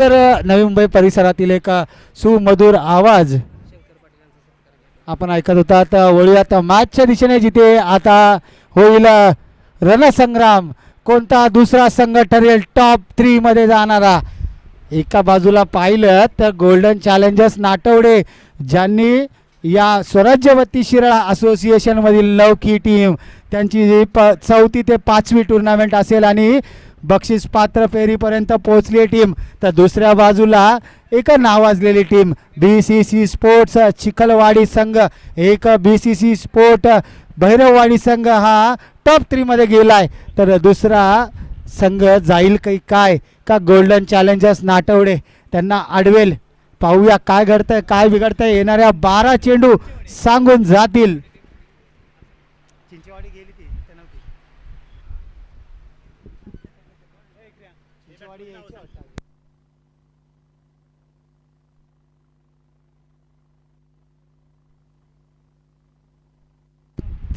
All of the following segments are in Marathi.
तर नवी मुंबई परिसरातील एक सुमधुर आवाज आपण ऐकत होता. तर वळूयात मॅचच्या दिशेने जिथे आता होईल रणसंग्राम. कोणता दुसरा संघ ठरेल टॉप थ्रीमध्ये जाणारा. एका बाजूला पाहिलं तर गोल्डन चॅलेंजर्स नाटवडे ज्यांनी या स्वराज्यवती शिराळा असोसिएशनमधील लवकी टीम त्यांची जी प चौथी ते पाचवी टुर्नामेंट असेल आणि बक्षीस पात्र फेरीपर्यंत पोहोचली टीम. तर दुसऱ्या बाजूला एक नावाजलेली team B C C sports Chikhalwadi संघ. एक B C C sport Bhairavwadi संघ हा टॉप थ्रीमध्ये गेला आहे तर दुसरा संघ जाईल काही काय? का गोल्डन चॅलेंजर्स नाटवडे? त्यांना अडवेल पाहूया काय घडतंय काय बिघडतंय. येणाऱ्या बारा चेंडू सांगून जातील चिंचवाडी गेली ती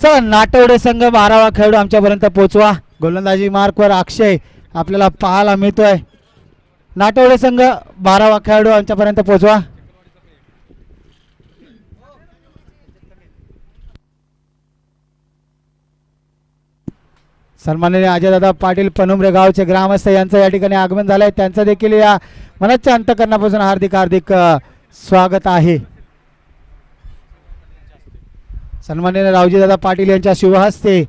चला नाटवडे संघ बारावा खेळाडू आमच्यापर्यंत पोचवा गोलंदाजी मार्कवर अक्षय आपल्याला पाहायला मिळतोय. नाटवडे संघ बारावा खेळाडू आमच्यापर्यंत पोचवा सन्माननीय अजयदादा पाटील पनुमरे गावचे ग्रामस्थ यांचं या ठिकाणी आगमन झालंय. त्यांचं देखील या मनाच्या अंतकरणापासून हार्दिक हार्दिक स्वागत आहे. सन्माननीय रावजीदादा पाटील यांच्या शुभहस्ते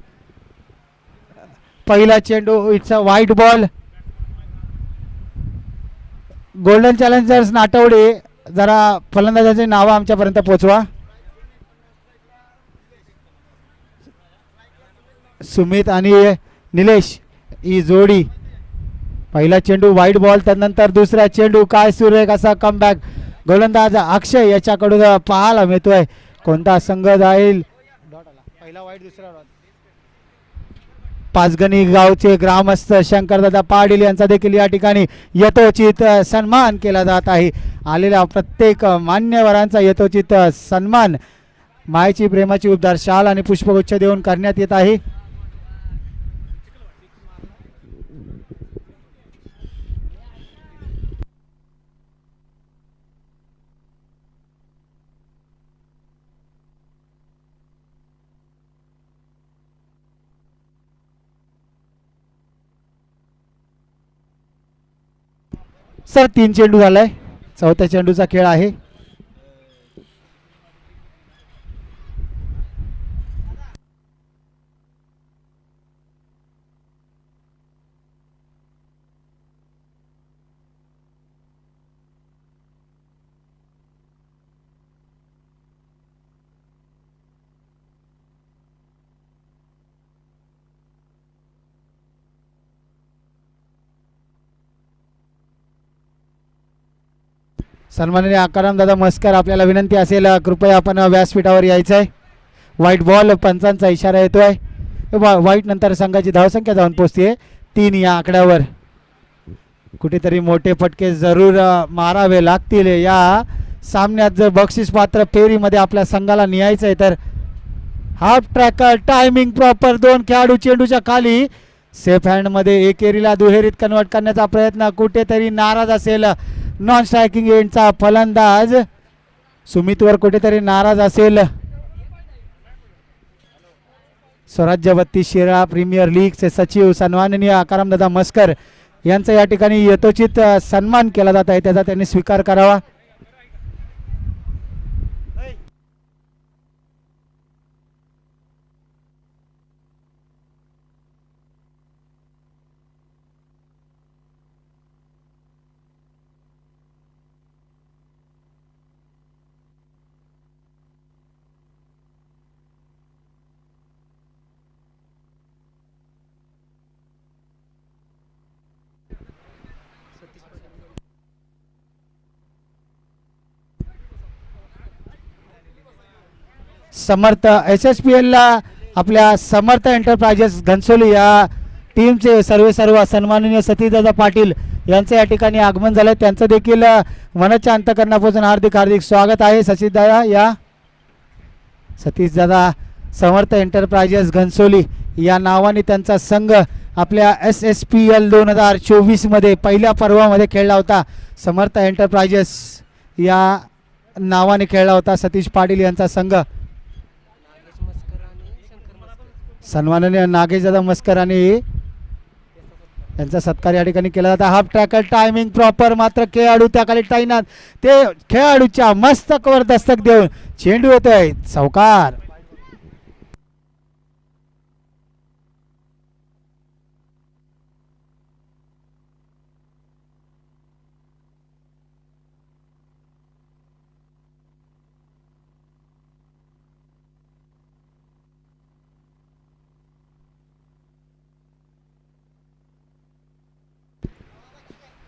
पहिला चेंडू it's a white ball golden challengers Natawade जरा फलंदाजांची नावं आमच्यापर्यंत पोचवा. सुमित आणि निलेश ही जोडी. पहिला चेंडू व्हाईट बॉल त्यानंतर दुसरा चेंडू काय सुरेख असा कमबॅक गोलंदाज अक्षय याच्याकडून पाहायला मिळतोय. कोणता संघ जाईल? पहिला वाईट दुसरा पाचगणी गावचे ग्रामस्थ शंकरदादा पाटील यांचा देखील या ठिकाणी यथोचित सन्मान केला जात आहे. आलेल्या प्रत्येक मान्यवरांचा यथोचित सन्मान मायेची प्रेमाची उबदार शाल आणि पुष्पगुच्छ देऊन करण्यात येत आहे. सर तीन चेंडू झाला आहे चौथ्या चेंडूचा खेळ आहे. सन्माननीय आकाराम दादा मस्कर आपल्याला विनंती असेल कृपया आपण व्यासपीठावर यायचं आहे व्हाईट बॉल पंचांचा इशारा येतोय. वा व्हाईट नंतर संघाची धावसंख्या जाऊन पोचते तीन या आकड्यावर. कुठेतरी मोठे फटके जरूर मारावे लागतील. या सामन्यात जर बक्षीस पात्र फेरीमध्ये आपल्या संघाला न्यायचं आहे तर हाफ ट्रॅकर टायमिंग प्रॉपर दोन खेळाडू चेंडूच्या खाली. सेफ हँडमध्ये एकेरीला दुहेरीत कन्वर्ट करण्याचा प्रयत्न कुठेतरी नाराज असेल. नॉन स्ट्रायकिंग एंडचा फलंदाज. सुमितवर कुठेतरी नाराज असेल. स्वराज्यवती शिरा प्रीमियर लीगचे सचिव सन्माननीय आकारामदादा मस्कर यांचा या ठिकाणी यथोचित सन्मान केला जात आहे. त्याचा त्यांनी स्वीकार करावा. समर्थ एस एस पी एलला आपल्या समर्थ एंटरप्राइजेस घनसोली या टीमचे सर्व सर्व सन्माननीय सतीदादा पाटील यांचं या ठिकाणी आगमन झालं त्यांचं देखील मनाच्या अंतकरणापासून हार्दिक हार्दिक स्वागत आहे. सतीशदादा या सतीशदादा समर्थ एंटरप्राइजेस घनसोली या नावाने त्यांचा संघ आपल्या एस एस पी एल दोन हजार चोवीसमध्ये पहिल्या पर्वामध्ये खेळला होता. समर्थ एंटरप्राइजेस या नावाने खेळला होता सतीश पाटील यांचा संघ. सन्माननीय नागेशदादा मस्कर आणि यांचा सत्कार या ठिकाणी केला जातो हाफ ट्रॅकल टायमिंग प्रॉपर मात्र खेळाडू त्या खाली टाईनात. ते खेळाडूच्या मस्तकवर दस्तक देऊन चेंडू येतोय. चौकार.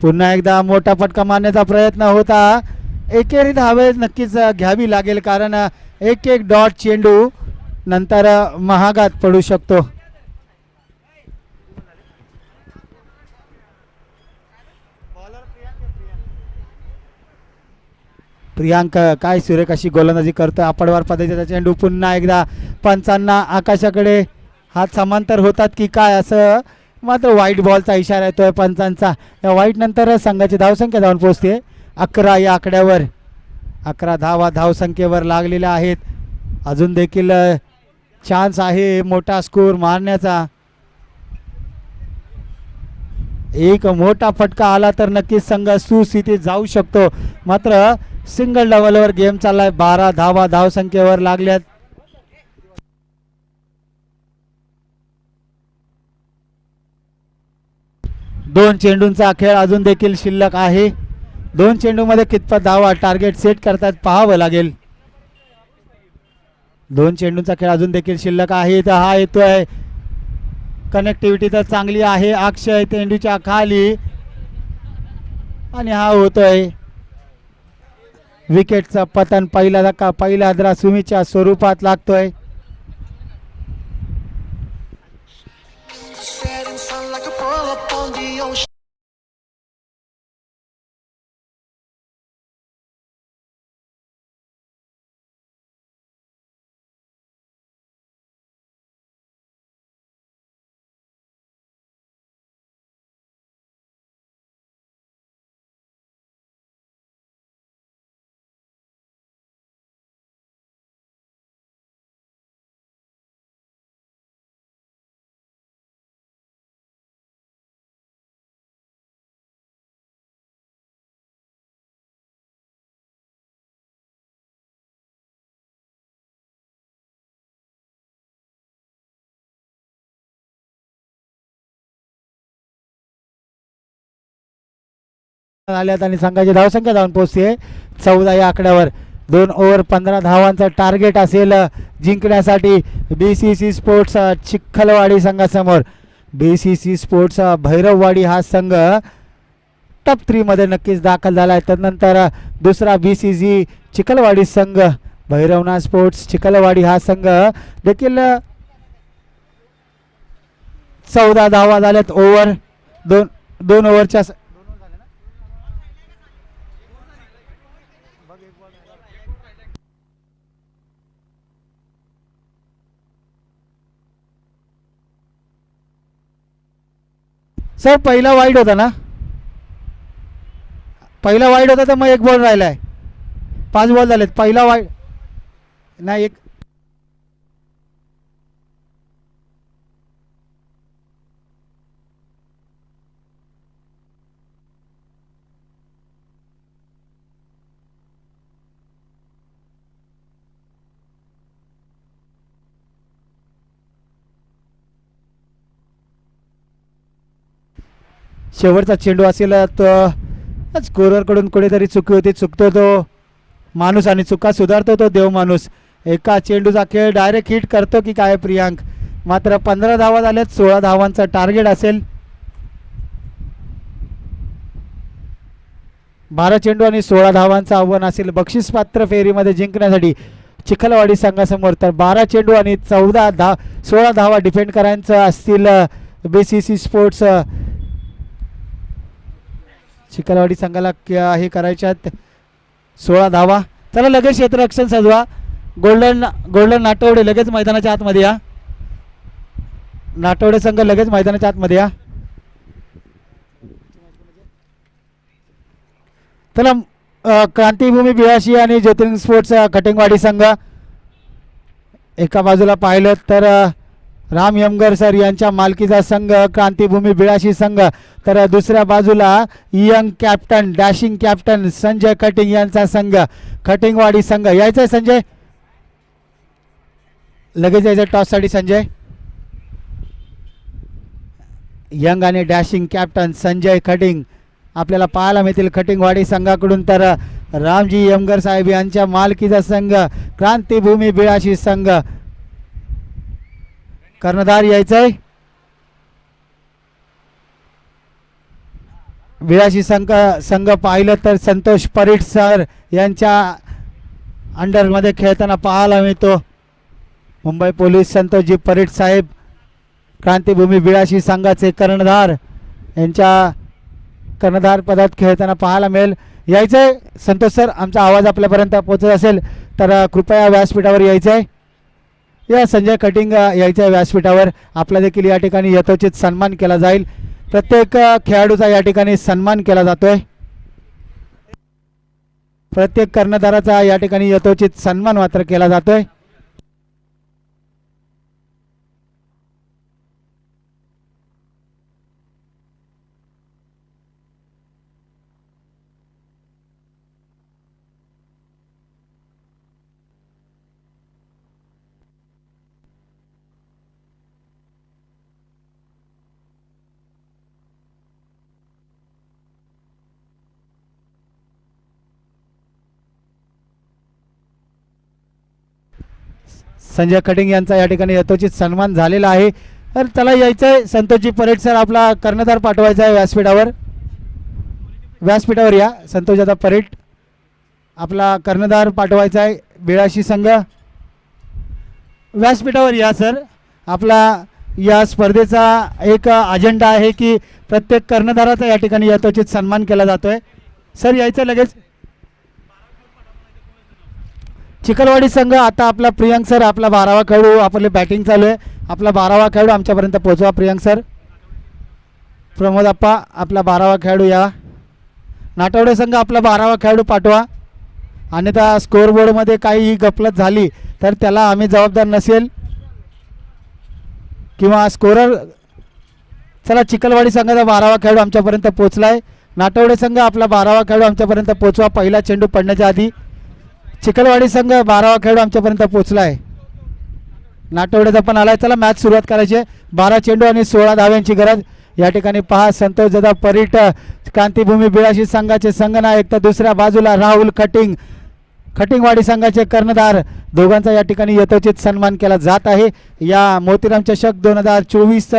पुन्हा एकदा मोठा फटका मारण्याचा प्रयत्न होता. एकेरी धावे नक्कीच घ्यावी लागेल कारण एक एक डॉट चेंडू नंतर महागात पडू शकतो. प्रियांक काय सुरेख अशी गोलंदाजी करतो. आपडवार पद्धतीचा चेंडू पुन्हा एकदा पंचांना आकाशाकडे. हात समांतर होतात की काय असं मात्र वाईट बॉलचा इशारा येतोय पंचांचा. या वाईट नंतर संघाची धावसंख्या जाऊन पोहोचते. अकरा या आकड्यावर. अकरा धावा धावसंख्येवर लागलेल्या आहेत. अजून देखील चान्स आहे मोठा स्कोर मारण्याचा. एक मोठा फटका आला तर नक्कीच संघ सुस्थितीत जाऊ शकतो. मात्र सिंगल डबलवर गेम चाललाय. बारा धावा धावसंख्येवर लागल्यात. दोन चेंडूंचा खेळ अजून देखील शिल्लक आहे. दोन चेंडूमध्ये कितपत धावा टार्गेट सेट करतात पाहावं लागेल. दोन चेंडूंचा खेळ अजून देखील शिल्लक आहे. तर हा येतोय. कनेक्टिव्हिटी तर चांगली आहे. अक्षय तेंडूच्या खाली. आणि हा होतोय. विकेटचा पतन पहिला धक्का पहिला आदरा सुमीच्या स्वरूपात लागतोय. आल्यात आणि संघाची धावसंख्या जाऊन पोहोचते. चौदा या आकड्यावर. दोन ओव्हर पंधरा धावांचं टार्गेट असेल जिंकण्यासाठी B C C sports Chikhalwadi संघासमोर. B C C sports Bhairavwadi हा संघ टॉप थ्रीमध्ये नक्कीच दाखल झाला आहे त्यानंतर दुसरा बी सी सी चिखलवाडी संघ भैरवनाथ स्पोर्ट्स चिखलवाडी हा संघ देखील चौदा धावा झाल्यात. ओव्हर दोन दोन ओव्हरच्या स- सर पहिला वाईट होता ना? पहिला वाईट होता तर मग एक बॉल राहिला आहे पाच बॉल झालेत. पहिला वाईट नाही एक शेवटचा चेंडू असेल तर स्कोररकडून कुठेतरी चुकी होती चुकतो तो माणूस आणि चुका सुधारतो तो देव माणूस. एका चेंडूचा खेळ डायरेक्ट हिट करतो की काय प्रियांक? मात्र पंधरा धावा झाल्यात सोळा धावांचा टार्गेट असेल. बारा चेंडू आणि सोळा धावांचं आव्हान असेल. बक्षीस पात्र फेरीमध्ये जिंकण्यासाठी चिखलवाडी संघासमोर तर बारा चेंडू आणि चौदा धा सोळा धावा डिफेंड करायचं असतील B C C sports A, संघाला हे करायच्यात सोळा धावा. चला लगेच क्षेत्ररक्षण सजवा. गोल्डन गोल्डन नाटवडे लगेच मैदानाच्या आतमध्ये या. नाटवडे संघ लगेच मैदानाच्या आतमध्ये या. चला क्रांतीभूमी क्रांतिभूमी बिळाशी आणि ज्योतिर्लिंग स्पोर्ट्स कटिंगवाडी संघ एका बाजूला पाहिलं तर राम यमगर सर यांच्या मालकीचा संघ क्रांतीभूमी बिळाशी संघ. तर दुसऱ्या बाजूला young captain dashing captain Sanjay Kating यांचा संघ कटिंगवाडी संघ. यायचं आहे संजय? लगेच यायचं टॉससाठी संजय. यंग आणि डॅशिंग कॅप्टन संजय खटिंग आपल्याला पाहायला मिळतील खटिंगवाडी संघाकडून. तर रामजी यमगर साहेब यांच्या मालकीचा संघ क्रांतीभूमी बिळाशी संघ. कर्णधार यायचंय. विराशी संघ संघ पाहिलं तर संतोष परीट सर यांच्या अंडरमध्ये खेळताना पाहायला मिळतो. मुंबई पोलीस संतोषजी परीट साहेब क्रांतीभूमी विळाशी संघाचे कर्णधार यांच्या कर्णधार पदात खेळताना पाहायला मिळेल. यायचं आहे संतोष सर आमचा आवाज आपल्यापर्यंत पोचत असेल तर कृपया व्यासपीठावर यायचं आहे या संजय कटिंग यायच्या व्यासपीठावर आपला देखील या ठिकाणी यथोचित सन्मान केला जाईल. प्रत्येक खेळाडूचा या ठिकाणी सन्मान केला जातोय. प्रत्येक कर्णधाराचा या ठिकाणी यथोचित सन्मान मात्र केला जातोय. संजय कटिंग यांचा या ठिकाणी यथोचित सन्मान झालेला आहे. तर त्याला यायचं आहे संतोषजी परेड सर आपला कर्णधार पाठवायचा आहे व्यासपीठावर. व्यासपीठावर या संतोष परेड. आपला कर्णधार पाठवायचा आहे बिळाशी संघ. व्यासपीठावर या सर. आपला या स्पर्धेचा एक अजेंडा आहे की प्रत्येक कर्णधाराचा या ठिकाणी यथोचित सन्मान केला जातोय. सर यायचं लगेच. चिखलवाडी संघ आता आपला प्रियांक सर आपला बारावा खेळाडू आपले बॅटिंग चालू आहे. आपला बारावा खेळाडू आमच्यापर्यंत पोहोचवा प्रियांक सर. प्रमोद आप्पा आपला बारावा खेळाडू या. नाटवडे संघ आपला बारावा खेळाडू पाठवा. अन्यथा स्कोअरबोर्डमध्ये काही गफलत झाली तर त्याला आम्ही जबाबदार नसेल. किंवा स्कोरर चला चिखलवाडी संघाचा बारावा खेळाडू आमच्यापर्यंत पोचला आहे नाटवडे संघ आपला बारावा खेळाडू आमच्यापर्यंत पोचवा पहिला चेंडू पडण्याच्या आधी. चिखलवाडी संघ बारावा खेळाडू आमच्यापर्यंत पोचला आहे नाटवड्याचा पण आलाय. चला मॅच सुरुवात करायची आहे. बारा चेंडू आणि सोळा धाव्यांची गरज. या ठिकाणी पहा संतोष दादा परीट क्रांतीभूमी बिळाशी संघाचे संघनायक. तर दुसऱ्या बाजूला राहुल खटिंग. खटिंगवाडी संघाचे कर्णधार. दोघांचा या ठिकाणी यथोचित सन्मान केला जात आहे. या मोतीराम चषक दोन हजार चोवीस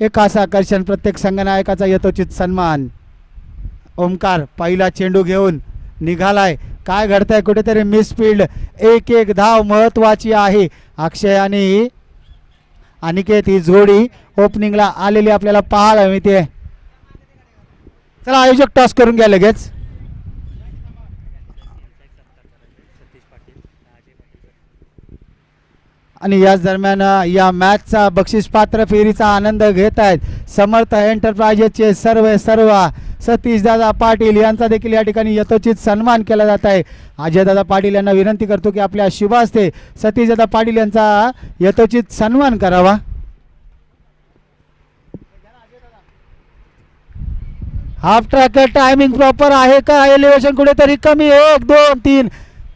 एक असं आकर्षण. प्रत्येक संघनायकाचा यथोचित सन्मान. ओमकार पहिला चेंडू घेऊन निघालाय. काय घडतंय? कुठेतरी मिसफिल्ड. एक एक धाव महत्वाची आहे. अक्षय आणि अनिकेत ही जोडी ओपनिंगला आलेली आपल्याला पाहायला मिळते. चला आयोजक टॉस करून घ्या लगेच. आणि याच दरम्यान या मॅचचा बक्षीस पात्र फेरीचा आनंद घेत आहेत समर्थ एंटरप्राइजेसचे सर्व सर्व. सतीशदादा पाटील यांचा देखील या ठिकाणी यथोचित सन्मान केला जात आहे. अजयदादा पाटील यांना विनंती करतो की आपल्या शुभ हस्ते सतीशदादा पाटील यांचा यथोचित सन्मान करावा. हाफ ट्रॅक टायमिंग प्रॉपर आहे का? एलिव्हेशन कुठेतरी कमी एक दोन तीन.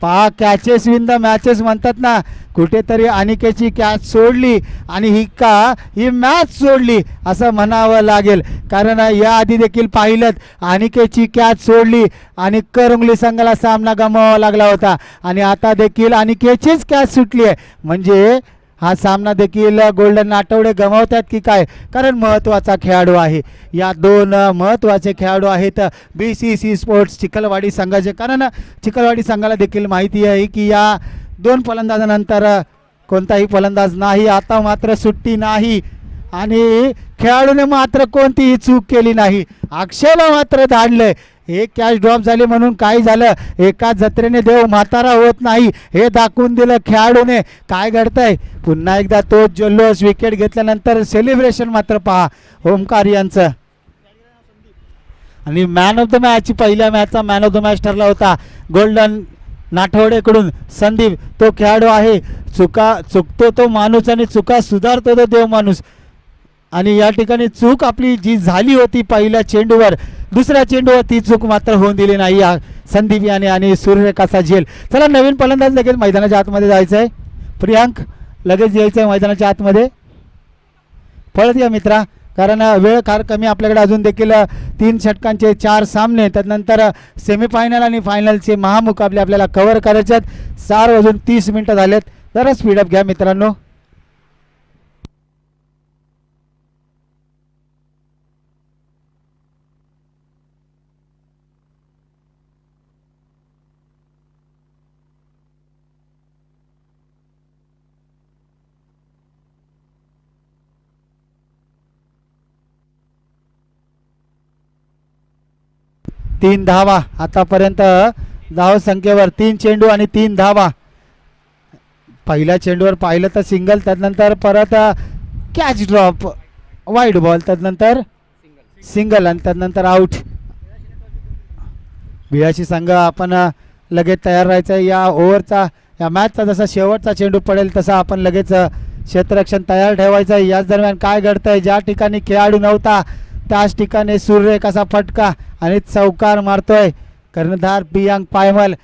पहा कॅचेस विन द मॅचेस म्हणतात ना. कुठेतरी अनिकेची कॅच सोडली आणि ही का ही मॅच सोडली असं म्हणावं लागेल. कारण याआधी देखील पाहिलं अनिकेची कॅच सोडली आणि करंगली संघाला सामना गमावा लागला होता. आणि आता देखील अनिकेचीच कॅच सुटली आहे. म्हणजे हा सामना देखील गोल्डन आठवडे गमावतात की काय? कारण महत्त्वाचा खेळाडू आहे. या दोन महत्त्वाचे खेळाडू आहेत B C C sports Chikhalwadi संघाचे कारण चिखलवाडी संघाला देखील माहिती आहे की या दोन फलंदाजानंतर कोणताही फलंदाज नाही. आता मात्र सुट्टी नाही. आणि खेळाडूने मात्र कोणतीही चूक केली नाही. अक्षयला मात्र धाडलंय. एक कॅच ड्रॉप झाली म्हणून काय झालं. एका जत्रेने देव म्हातारा होत नाही. हे दाखवून दिलं खेळाडूने. काय घडतंय? पुन्हा एकदा तो जल्लोष विकेट घेतल्यानंतर सेलिब्रेशन मात्र पहा. ओमकार यांचं. आणि मॅन ऑफ द मॅच पहिल्या मॅचचा मॅन ऑफ द मॅच ठरला होता. गोल्डन नाठवडेकडून संदीप तो खेळाडू आहे. चुका चुकतो तो माणूस आणि चुका सुधारतो तो देव माणूस. आणि या ठिकाणी चूक आपली जी झाली होती पहिल्या चेंडूवर दुसऱ्या चेंडूवर ती चूक मात्र होऊन दिली नाही. या संदीप याने आणि सूर्यरेखाचा झेल. चला नवीन फलंदाज लगेच मैदानाच्या आतमध्ये जायचं आहे प्रियांक लगेच यायचं आहे मैदानाच्या आतमध्ये. पळत या मित्रा. कारण वेळ फार कमी आपल्याकडे अजून देखील तीन षटकांचे चार सामने त्यानंतर सेमीफायनल आणि फायनलचे महामुकाबले आपल्याला कव्हर करायचे आहेत. चार वाजून तीस मिनटं झालेत. जरा स्पीडअप घ्या मित्रांनो. तीन धावा. आतापर्यंत धाव संख्येवर तीन चेंडू आणि तीन धावा. पहिल्या चेंडूवर पाहिलं तर सिंगल त्यानंतर परत कॅच ड्रॉप वाईट बॉल त्यानंतर सिंगल आणि त्यानंतर आऊट बिळाशी संघ आपण लगेच तयार राहायचं आहे. या ओव्हरचा या मॅचचा जसा शेवटचा चेंडू पडेल तसा आपण लगेच क्षेत्ररक्षण तयार ठेवायचं आहे. याच दरम्यान काय घडतंय? ज्या ठिकाणी खेळाडू नव्हता त्याच ठिकाणी सूर्यरेखाचा फटका आणि चौकार मारतोय. कर्णधार प्रियांक पायमल.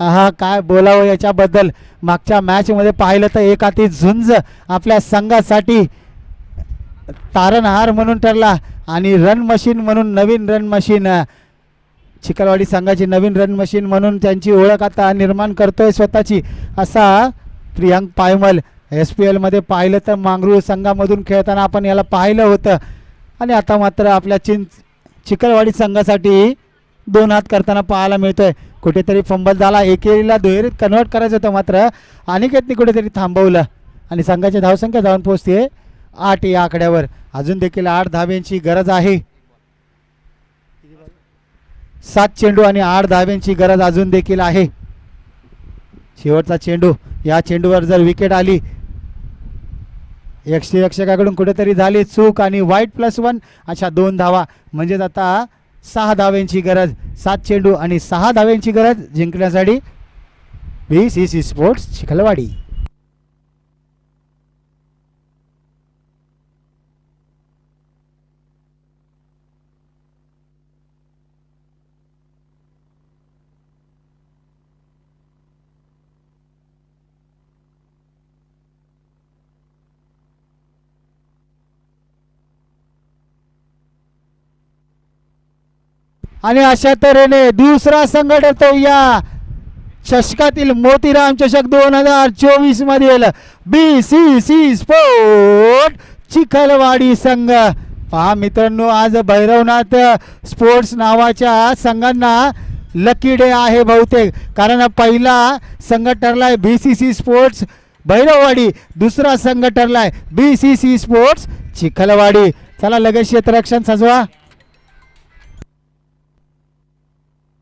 हा काय बोलावं याच्याबद्दल? मागच्या मॅचमध्ये पाहिलं तर एक हाती झुंज आपल्या संघासाठी तारणहार म्हणून ठरला आणि रन मशीन म्हणून नवीन रन मशीन चिकलवाडी चिखलवाडी संघाची नवीन रन मशीन म्हणून त्यांची ओळख आता निर्माण करतोय स्वतःची. असा प्रियांक पायमल. एस पी एलमध्ये पाहिलं तर मांगरूळ संघामधून खेळताना आपण याला पाहिलं होतं. आणि आता मात्र आपल्या चिं चिखलवाडी संघासाठी दोन हात करताना पाहायला मिळतोय. कुठेतरी फंबल झाला. एकेरीला दुहेरीत कन्वर्ट करायचं होतं मात्र. अनिकेतने कुठेतरी थांबवलं. आणि संघाची धावसंख्या जाऊन पोहोचते आठ या आकड्यावर. अजून देखील आठ धाव्यांची गरज आहे. सात चेंडू आणि आठ धाव्यांची गरज अजून देखील आहे. शेवटचा चेंडू. या चेंडूवर जर विकेट आली यक्षरक्षकाकडून कुठेतरी झाली चूक आणि वाईट प्लस वन अशा दोन धावा. म्हणजेच आता सहा धाव्यांची गरज सात चेंडू आणि सहा धाव्यांची गरज जिंकण्यासाठी B C C sports Chikhalwadi. आणि अशा तऱ्हेने दुसरा संघ ठरतो या चषकातील मोतीराम चषक दोन हजार चोवीस मधील B C C sport Chikhalwadi संघ. पहा मित्रांनो आज भैरवनाथ स्पोर्ट्स नावाच्या संघांना लकी डे आहे बहुतेक. कारण पहिला संघ ठरलाय B C C sports Bhairavwadi दुसरा संघ ठरलाय B C C sports Chikhalwadi. चला लगेच क्षेत्ररक्षण सजवा.